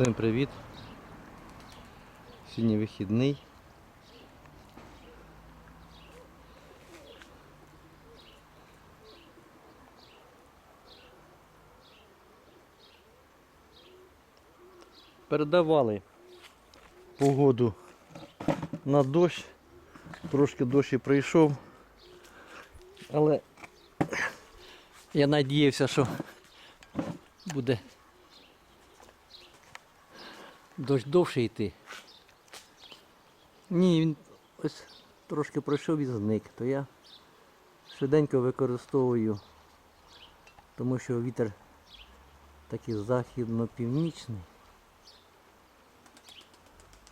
Всім привіт. Сьогодні вихідний. Передавали погоду на дощ. Трошки дощ і прийшов. Але я надіявся, що буде дощ довше йти. Ні, він ось трошки пройшов і зник, то я швиденько використовую, тому що вітер такий західно-північний.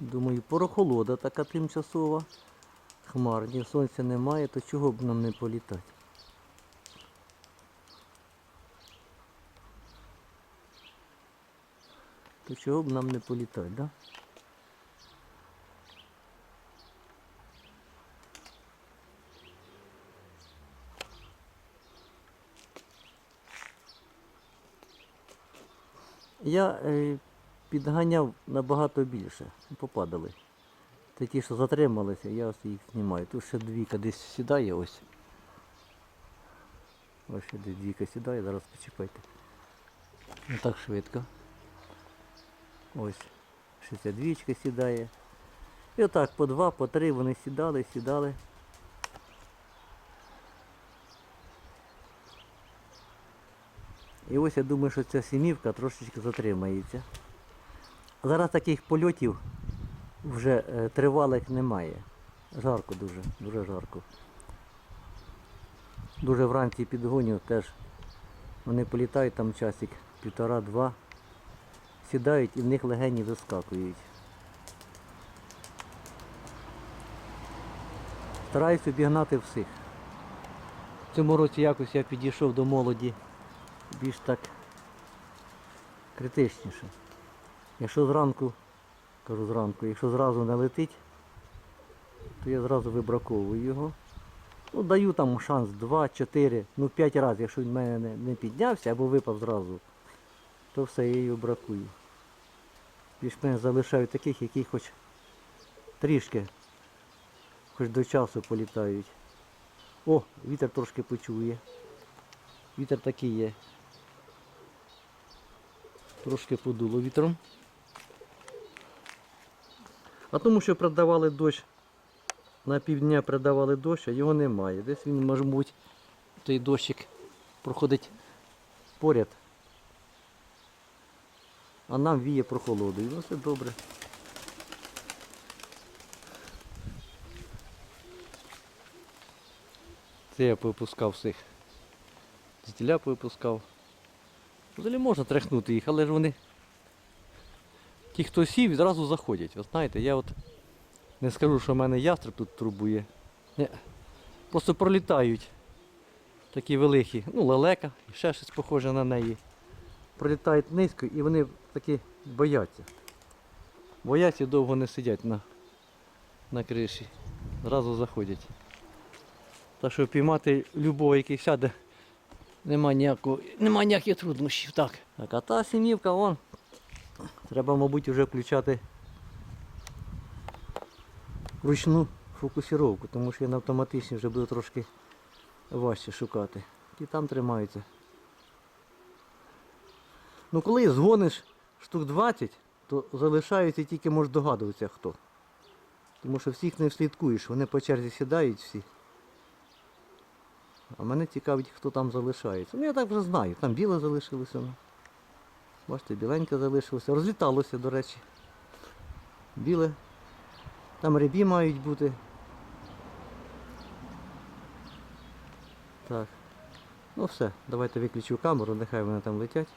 Думаю, прохолода така тимчасова. Хмарні, сонця немає, то чого б нам не політати? То чого б нам не політати, да? Я е, підганяв набагато більше, попадали. Такі, що затрималися, я ось їх знімаю. Тут ще двійка десь сідає ось. Ось ще десь двійка сідає, зараз почекайте. Не так швидко. Ось. Ще ця двічка сідає. І отак по два, по три вони сідали, сідали. І ось я думаю, що ця сімівка трошечки затримається. Зараз таких польотів вже е, тривалих немає. Жарко дуже, дуже жарко. Дуже вранці підгоню теж. Вони політають там часик, півтора-два, сідають і в них легені вискакують. Стараюсь обігнати всіх. В цьому році якось я підійшов до молоді більш так критичніше. Якщо зранку, кажу зранку, якщо зразу не летить, то я зразу вибраковую його. Ну, даю там шанс 2-4, ну 5 разів, якщо він в мене не, піднявся або випав зразу, то все, я його бракую. Більш мене залишаю таких, які хоч трішки, хоч до часу політають. О, вітер трошки почує. Вітер такий є. Трошки подуло вітром. А тому що продавали дощ, на півдня продавали дощ, а його немає. Десь він, може бути, той дощик проходить поряд. А нам віє прохолодою. Ну все добре. Це я попускав всіх. З тіля випускав. Взагалі можна тряхнути їх, але ж вони. Ті, хто сів, відразу заходять. Ви знаєте, я от не скажу, що в мене ястреб тут турбує. Ні. Просто пролітають такі великі, ну, лелека, ще щось похоже на неї. Пролітають низько і вони такі бояться. Бояться довго не сидять на, на криші. Зразу заходять. Так що піймати любого, який сяде, нема ніякого, нема ніяких труднощів. Так. Так, а та сім'ївка, вон. Треба, мабуть, вже включати ручну фокусировку, тому що на автоматичній вже буду трошки важче шукати. І там тримаються. Ну коли згониш штук 20, то залишаються тільки можеш догадуватися хто. Тому що всіх не вслідкуєш, вони по черзі сідають всі. А мене цікавить, хто там залишається. Ну я так вже знаю. Там біле залишилося. Ну. Бачите, біленьке залишилося. Розліталося, до речі. Біле. Там рябі мають бути. Так. Ну все, давайте виключу камеру, нехай вони там летять.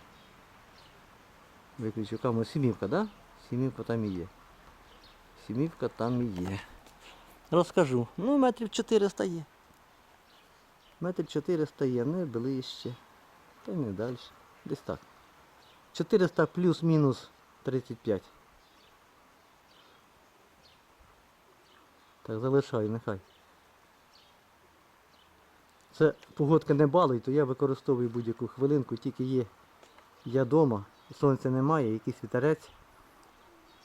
Виключу камеру. Сімівка? Да? Сімівка там і є. Сімівка там і є. Розкажу. Ну, метрів 400 є. Метр 400 є, не ближче. Та й не далі. Десь так. 400 плюс-мінус 35. Так, залишаю, нехай. Це погодка не балить, то я використовую будь-яку хвилинку, тільки є я вдома, сонця немає, якийсь вітерець.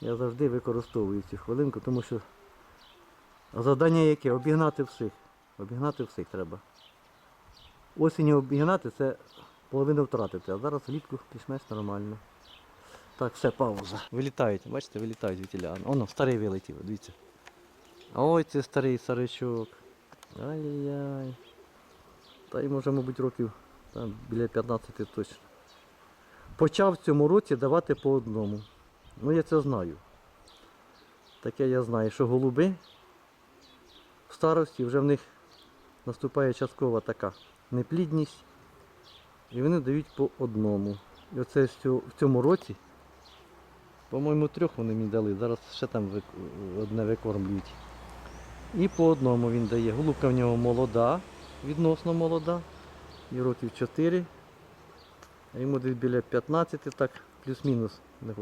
Я завжди використовую цю хвилинку, тому що завдання яке? Обігнати всіх. Обігнати всіх треба. Осінню обігнати це половину втратити, а зараз влітку пішмеш нормально. Так, все, пауза. Вилітають, бачите, вилітають вітіля. Оно, старий вилетів, дивіться. Ой, це старий саричок. Ай-яй-яй. Та й може, мабуть, років там, біля 15 точно. Почав в цьому році давати по одному. Ну я це знаю. Таке я знаю, що голуби в старості вже в них наступає часткова така неплідність. І вони дають по одному. І оце в цьому році, по-моєму, трьох вони мені дали. Зараз ще там одне викормлюють. І по одному він дає. Голубка в нього молода, відносно молода. І років 4. Йому десь біля 15, так, плюс-мінус.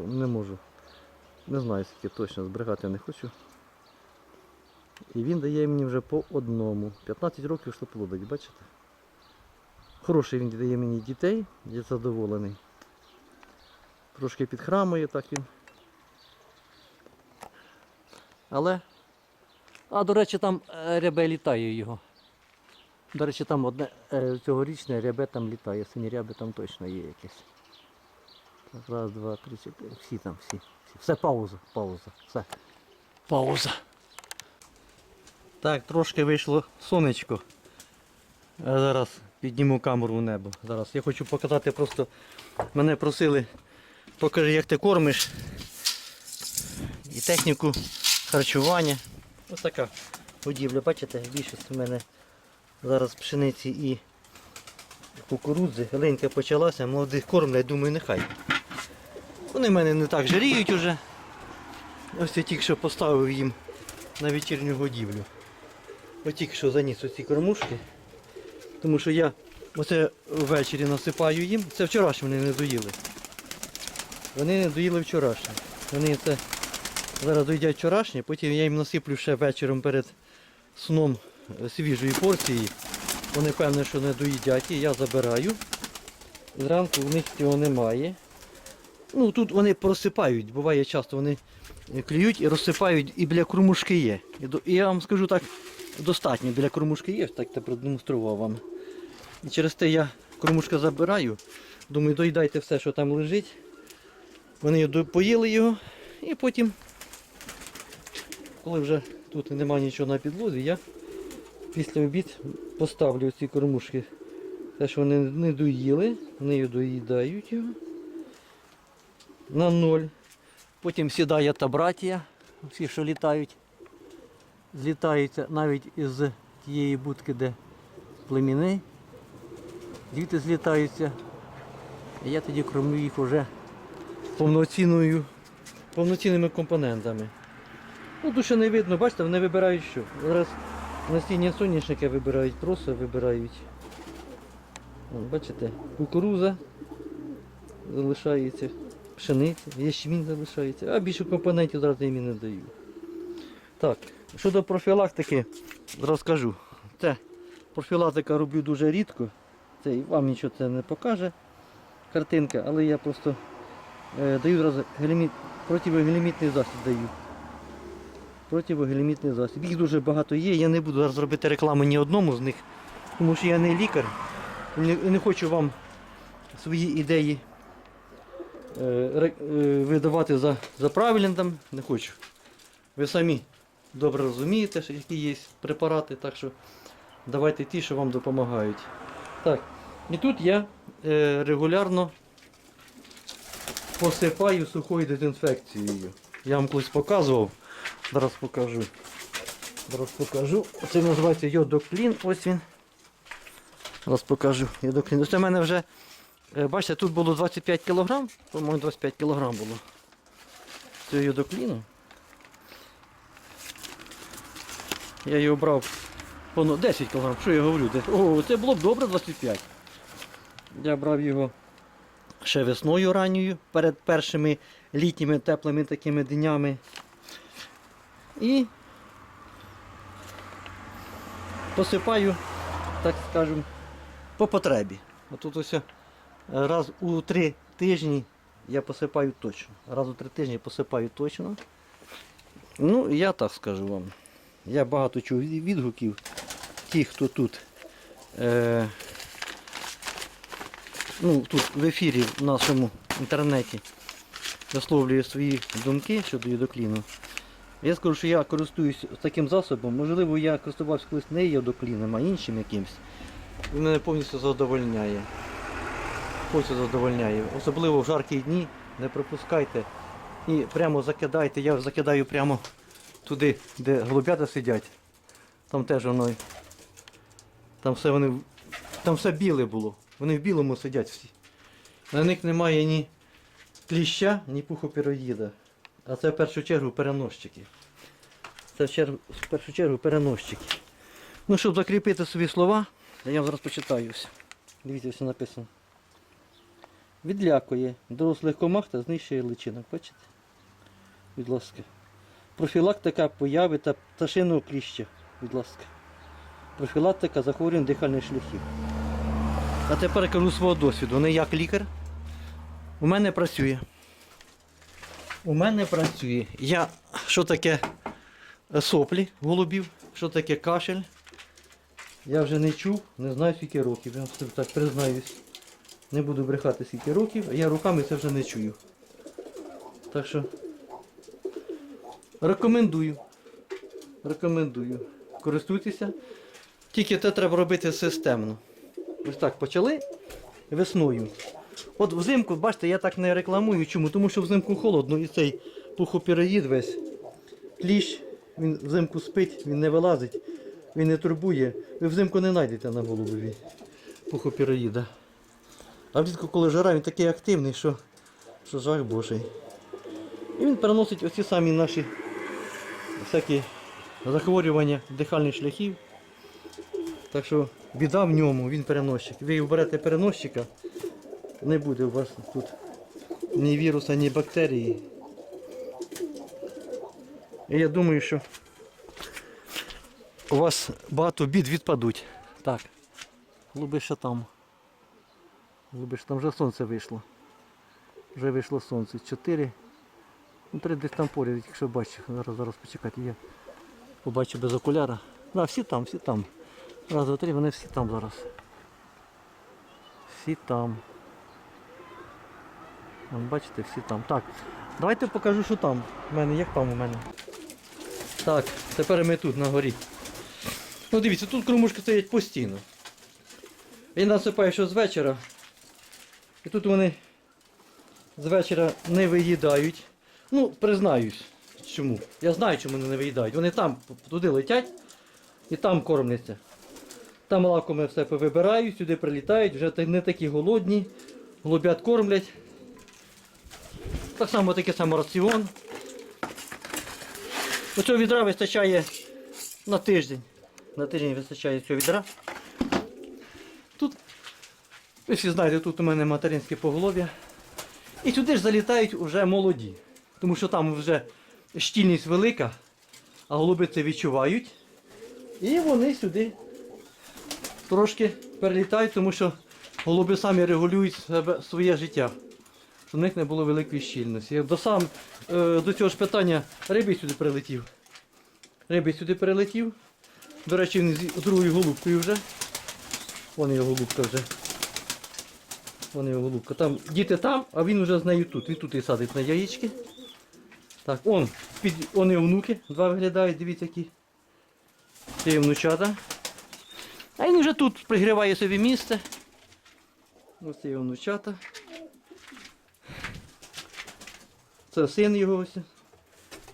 Не, можу. Не знаю, скільки точно зберігати не хочу. І він дає мені вже по одному. 15 років що плодить, бачите? Хороший він дає мені дітей, я задоволений. Трошки підхрамує так він. Але. А до речі, там е, рябе літає його. До речі, там одне е, цьогорічне рябе там літає, сині ряби там точно є якесь. Раз, два, три, чотири. Всі там, всі. всі. Все, пауза, пауза. Все. Пауза. Так, трошки вийшло сонечко. А зараз підніму камеру в небо. Зараз я хочу показати просто. Мене просили, покажи, як ти кормиш. І техніку харчування. Ось така будівля, бачите, більшість у мене зараз пшениці і кукурудзи. Ленька почалася, молодих кормлять, думаю, нехай. Вони в мене не так жаріють уже. Ось я тільки що поставив їм на вечірню годівлю. Ось тільки що заніс оці кормушки. Тому що я оце ввечері насипаю їм. Це вчорашні вони не доїли. Вони не доїли вчорашні. Вони це зараз доїдять вчорашні, потім я їм насиплю ще вечором перед сном свіжої порції. Вони певне, що не доїдять, і я забираю. Зранку в них цього немає. Ну тут вони просипають, буває часто вони клюють і розсипають, і біля кормушки є. І, я вам скажу так, достатньо біля кормушки є, так я продемонстрував вам. І через те я кормушка забираю. Думаю, доїдайте все, що там лежить. Вони поїли його і потім, коли вже тут немає нічого на підлозі, я після обід поставлю ці кормушки. Те, що вони не доїли, вони його доїдають його на ноль. Потім сідає та братія, всі, що літають, злітаються навіть із тієї будки, де племіни. Діти злітаються. І я тоді кормлю їх вже повноцінною, повноцінними компонентами. Ну, тут не видно, бачите, вони вибирають що. Зараз насіння соняшника вибирають, просто вибирають. Вон, бачите, кукуруза залишається, пшениця, ячмінь залишається, а більше компонентів зараз я їм не даю. Так, щодо профілактики, розкажу. Це профілактика роблю дуже рідко. Це вам нічого це не покаже картинка, але я просто е, даю зразу геліміт, противогелімітний засіб даю. Противогелімітний засіб. Їх дуже багато є, я не буду зараз робити рекламу ні одному з них, тому що я не лікар. Не, не хочу вам свої ідеї е, е, видавати за, за правильним не хочу. Ви самі добре розумієте, що які є препарати, так що давайте ті, що вам допомагають. Так, і тут я е, регулярно посипаю сухою дезінфекцією. Я вам колись показував. Зараз покажу. Зараз покажу. Це називається йодоклін. Ось він. Зараз покажу. Йодоклін. Це в мене вже, е, бачите, тут було 25 кг, по-моєму 25 кг було. Цього йодокліну. Я його брав Воно 10 кг, що я говорю? О, це було б добре 25. Я брав його ще весною ранньою, перед першими літніми теплими такими днями. І посипаю, так скажемо, по потребі. Отут ось е, раз у три тижні я посипаю точно. Раз у три тижні посипаю точно. Ну, я так скажу вам. Я багато чув відгуків. Ті, хто тут, е, ну, тут в ефірі в нашому інтернеті висловлює свої думки щодо юдокліну. Я скажу, що я користуюсь таким засобом. Можливо, я користувався колись не йодокліном, а іншим якимсь. Мене повністю задовольняє. Повністю задовольняє. Особливо в жаркі дні не пропускайте і прямо закидайте. Я закидаю прямо туди, де голубята сидять. Там теж воно. Там все вони. Там все біле було. Вони в білому сидять всі. На них немає ні кліща, ні пухопіроїда. А це в першу чергу переносчики. Це в, чергу, в першу чергу переносчики. Ну, щоб закріпити собі слова, я зараз почитаю все. Дивіться, все написано. Відлякує дорослих комах та знищує личинок. Бачите? Будь ласка. Профілактика появи та пташиного кліща. Будь ласка. Профілактика захворювань дихальних шляхів. А тепер кажу свого досвіду. Не як лікар. У мене працює. У мене працює. Я що таке е, соплі голубів, що таке кашель. Я вже не чув, не знаю скільки років. Я вам так признаюсь. Не буду брехати скільки років, а я руками це вже не чую. Так що рекомендую. Рекомендую. Користуйтеся. Тільки це треба робити системно. Ось так почали весною. От взимку, бачите, я так не рекламую. Чому? Тому що взимку холодно і цей пухопіроїд весь. Кліщ, він взимку спить, він не вилазить, він не турбує. Ви взимку не знайдете на голубові пухопіроїда. А влітку, коли жара, він такий активний, що, що жах божий. І він переносить оці самі наші всякі захворювання дихальних шляхів. Так що біда в ньому, він переносчик. Ви оберете переносчика, не буде у вас тут ні віруса, ні бактерії. І я думаю, що у вас багато бід відпадуть. Так. Голуби ще там. Голуби там вже сонце вийшло. Вже вийшло сонце. Чотири. Ну, три десь там поряд, якщо бачу. Зараз зараз почекайте. Я побачу без окуляра. Да, всі там, всі там. Раз, два, три, вони всі там зараз. Всі там. Бачите, всі там. Так, давайте покажу, що там. У мене, як там у мене. Так, тепер ми тут на горі. Ну дивіться, тут кормушки стоять постійно. Він насипає що з вечора. І тут вони з вечора не виїдають. Ну, признаюсь, чому. Я знаю, чому вони не виїдають. Вони там туди летять і там кормляться. Там лакоми все повибирають, сюди прилітають, вже не такі голодні, голубят кормлять. Так само такий само раціон. Оцього відра вистачає на тиждень. На тиждень вистачає цього відра. Тут, ви всі знаєте, тут у мене материнське поголов'я. І сюди ж залітають вже молоді. Тому що там вже щільність велика, а голуби це відчувають. І вони сюди трошки перелітають, тому що голуби самі регулюють себе, своє життя. В них не було великої щільності. До, сам, е, до цього ж питання рибий сюди прилетів. Рибий сюди перелетів. До речі, він з другою голубкою вже. Вон його голубка вже. Вон його голубка. Там діти там, а він вже з нею тут. Він тут і садить на яєчки. Так, он, під, он і внуки, два виглядають, дивіться які. Це є внучата. А він вже тут пригріває собі місце. Ось це його внучата. Це син його ось.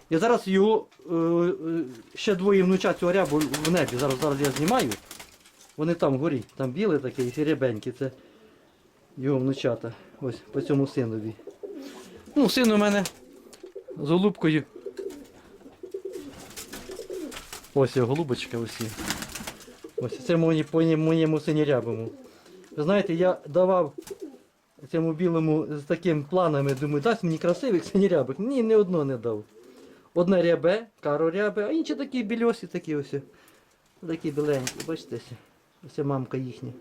І зараз його е, е, ще двоє внучат цього рябу в небі. Зараз, зараз я знімаю. Вони там вгорі. Там біле таке і рябеньке. Це його внучата. Ось по цьому синові. Ну, син у мене з голубкою. Ось його голубочка ось. Ось це мені, по моєму сині рябому. Ви знаєте, я давав цьому білому з таким планами, думаю, дасть мені красивих синірябих. Ні, ні одного не дав. Одне рябе, каро рябе, а інші такі більосі, такі ось. Такі біленькі, бачите? ось. Мамка їхня.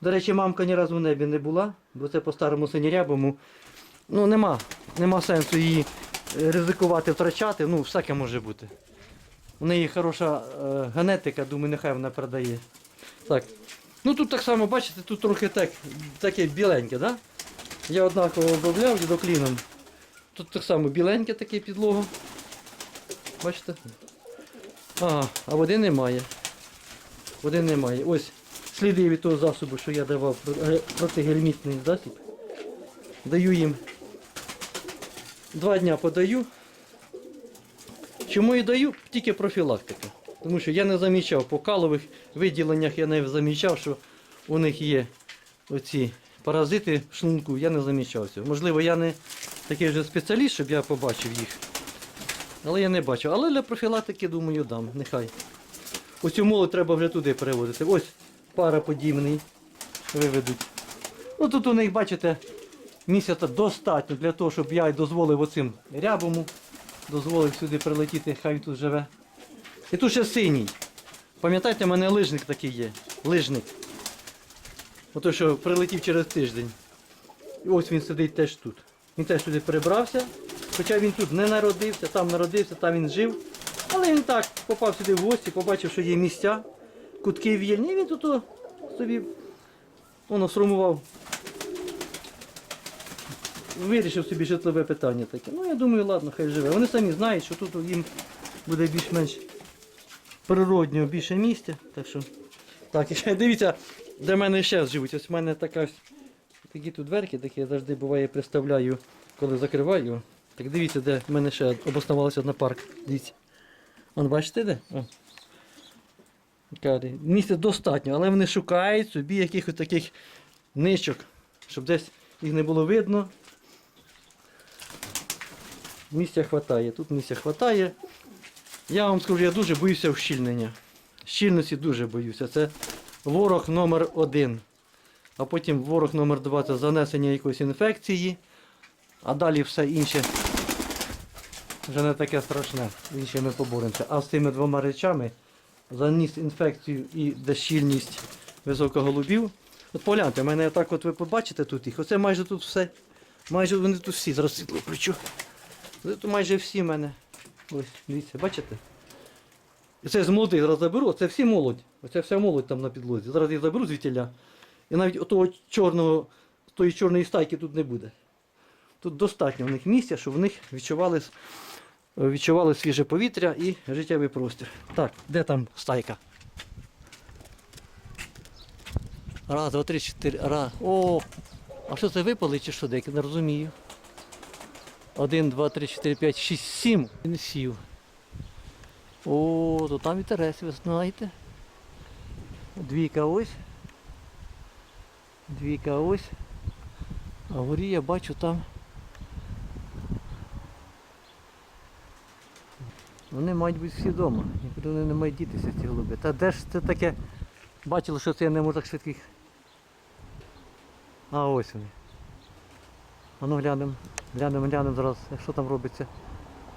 До речі, мамка ні разу в небі не була, бо це по старому синірябому ну, нема, нема сенсу її е, ризикувати, втрачати, ну, всяке може бути. У неї хороша е, генетика, думаю, нехай вона передає. Так. Ну тут так само, бачите, тут трохи так, таке біленьке, да? Я однаково обробляв дідокліном. Тут так само біленьке таке підлога. Бачите? Ага, а води немає. Води немає. Ось сліди від того засобу, що я давав е, протигельмітний засіб. Даю їм. Два дня подаю. Чому і даю? Тільки профілактика. Тому що я не замічав по калових виділеннях, я не замічав, що у них є оці паразити в шлунку, я не замічав цього. Можливо, я не такий вже спеціаліст, щоб я побачив їх. Але я не бачив. Але для профілактики, думаю, дам. Нехай. Оцю молодь треба вже туди переводити. Ось параподібний виведуть. Ну тут у них, бачите, місяця достатньо для того, щоб я й дозволив оцим рябому, дозволив сюди прилетіти, хай тут живе. І тут ще синій. Пам'ятаєте, у мене лижник такий є. Лижник. Ото що прилетів через тиждень. І ось він сидить теж тут. Він теж туди перебрався. Хоча він тут не народився, там народився, там він жив. Але він так попав сюди в гості, побачив, що є місця, кутки вільні, і він тут собі воно сформував. Вирішив собі житлове питання таке. Ну я думаю, ладно, хай живе. Вони самі знають, що тут їм буде більш-менш природнього більше місця. Так що. Так, дивіться, де в мене ще живуть. Ось в мене така такі тут дверки, такі я завжди буває представляю, коли закриваю. Так дивіться, де в мене ще обоснувалася одна парк. Дивіться. Вон бачите де? О. Місця достатньо, але вони шукають собі якихось таких ничок, щоб десь їх не було видно. Місця хватає, тут місця хватає. Я вам скажу, я дуже боюся ущільнення. Щільності дуже боюся. Це ворог номер один. А потім ворог номер два це занесення якоїсь інфекції. А далі все інше вже не таке страшне. Інше ми поборемося. А з цими двома речами заніс інфекцію і дещільність високоголубів. От погляньте, в мене так от ви побачите тут їх. Оце майже тут все. Майже вони тут всі. Світло. Тут майже всі в мене. Ось, дивіться, бачите? Це з молодих зараз заберу, це всі молодь. Оце вся молодь там на підлозі. Зараз я заберу звідтіля. І навіть отого чорного, тої чорної стайки тут не буде. Тут достатньо в них місця, щоб в них відчували, відчували свіже повітря і життєвий простір. Так, де там стайка? Раз, два, три, чотири. Раз. О! А що це випали чи що? Деякі не розумію. Один, два, три, чотири, п'ять, шість, сім. Він сів. О, то там інтерес, ви знаєте. Двійка ось. Двійка ось. А вгорі я бачу там. Вони мають бути всі вдома. Нікуди вони не мають дітися ці голуби. Та де ж це таке? Бачили, що це я не можу так швидких. А ось вони. А ну глянемо. Глянемо, глянемо зараз, що там робиться.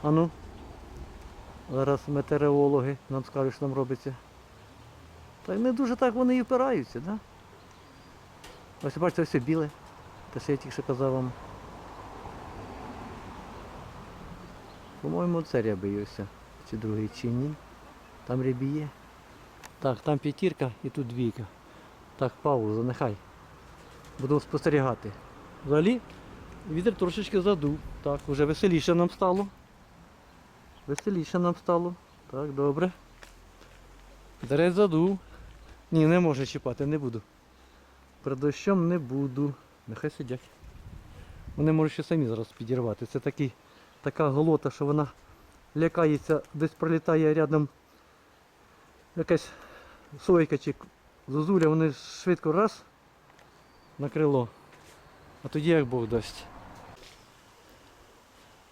А ну. Зараз метеорологи нам скажуть, що там робиться. Та й не дуже так вони і впираються, да? Ось бачите, все біле. Те, що я тільки що казав вам. По-моєму, це ряби ось. Чи другий чи ні. Там рябі. Так, там п'ятірка і тут двійка. Так, пауза, нехай. Буду спостерігати. Взагалі, вітер трошечки задув. Так, вже веселіше нам стало. Веселіше нам стало. Так, добре. Дерець задув. Ні, не може чіпати, не буду. Перед дощом не буду. Нехай сидять. Вони можуть ще самі зараз підірвати. Це такий, така голота, що вона лякається, десь пролітає рядом якась сойка чи зозуля, вони швидко раз на крило. А тоді як Бог дасть.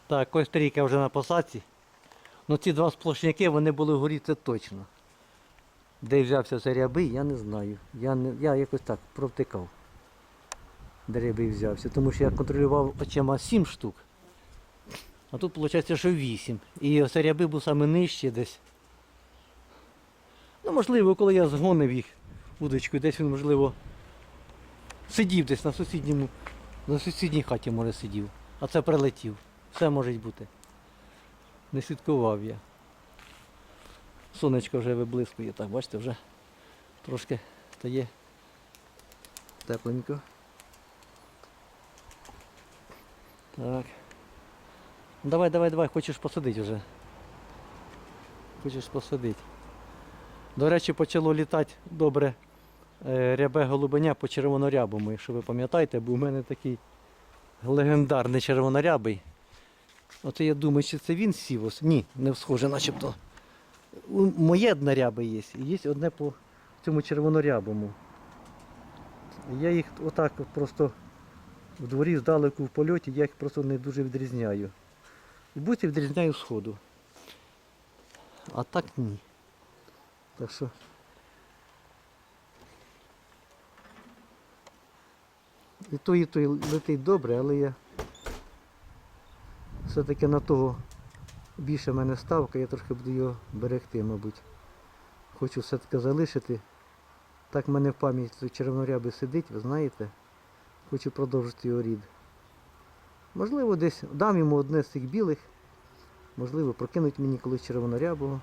Так, ось трійка вже на посадці. Ну ці два сплошняки вони були вгорі, це точно. Де взявся цей рябий, я не знаю. Я, не, я якось так провтикав. Де рябий взявся. Тому що я контролював очима 7 штук. А тут виходить, що 8. І ось рябий був саме нижче десь. Ну, можливо, коли я згонив їх удочкою, десь він, можливо, сидів десь на сусідньому, на сусідній хаті, може, сидів. а це прилетів. Все може бути. Не слідкував я. Сонечко вже виблискує, так, бачите, вже трошки стає тепленько. Так. Давай, давай, давай, хочеш посадити вже. Хочеш посадити. До речі, почало літати добре е, рябе голубеня по червонорябому, якщо ви пам'ятаєте, бо у мене такий легендарний червонорябий. От я думаю, чи це він сів? ось? Ні, не схоже, начебто. Моє одне рябе є, і є одне по цьому червонорябому. Я їх отак просто в дворі здалеку в польоті, я їх просто не дуже відрізняю. І будь відрізняю сходу. А так ні. Так що. І той, і той летить добре, але я все-таки на того більше в мене ставка, я трошки буду його берегти, мабуть. Хочу все-таки залишити. Так в мене в пам'яті червоноряби сидить, ви знаєте. Хочу продовжити його рід. Можливо, десь дам йому одне з цих білих. Можливо, прокинуть мені колись червонорябого.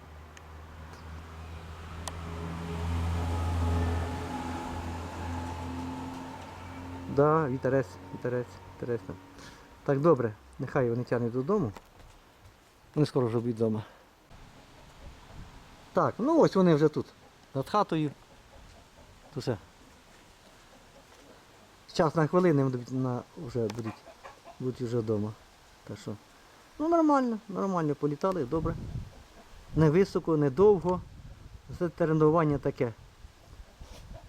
Да, вітерець, вітерець, вітерець. Так, добре, нехай вони тягнуть додому. Вони скоро вже будуть вдома. Так, ну ось вони вже тут, над хатою. Тут все. Час на хвилини на, вже будуть, будуть вже вдома. Так що. Ну нормально, нормально політали, добре. Не високо, не довго. Це тренування таке.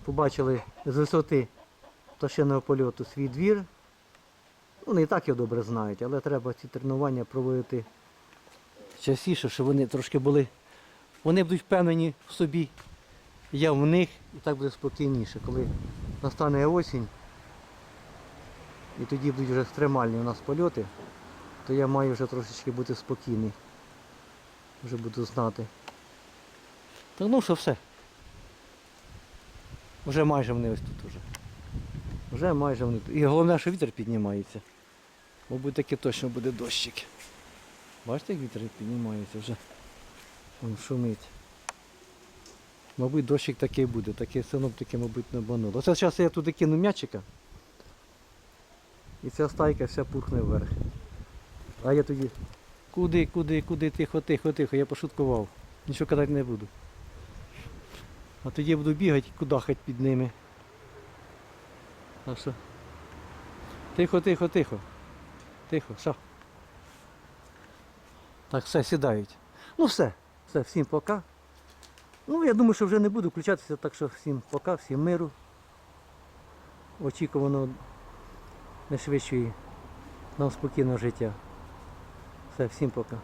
Побачили з висоти пташиного польоту свій двір. Вони і так його добре знають, але треба ці тренування проводити частіше, щоб вони трошки були. Вони будуть впевнені в собі, я в них, і так буде спокійніше, коли настане осінь. І тоді будуть вже екстремальні у нас польоти, то я маю вже трошечки бути спокійний. Вже буду знати. Так ну що все. Вже майже вони ось тут уже. Вже майже вони тут. І головне, що вітер піднімається. Мабуть, таки точно буде дощик. Бачите, як вітер піднімається вже. Вон шумить. Мабуть, дощик такий буде, таке синоптики, мабуть, не бануло. Оце зараз я туди кину м'ячика. І ця стайка вся пухне вверх. А я тоді. Куди, куди, куди, тихо, тихо, тихо, я пошуткував. Нічого казати не буду. А тоді я буду бігати, кудахать під ними. Так що. Тихо, тихо, тихо. Тихо, все. Так, все, сідають. Ну все, все, всім пока. Ну, я думаю, що вже не буду включатися, так що всім пока, всім миру. Очікувано найшвидшої нам спокійного життя. Все, всім пока.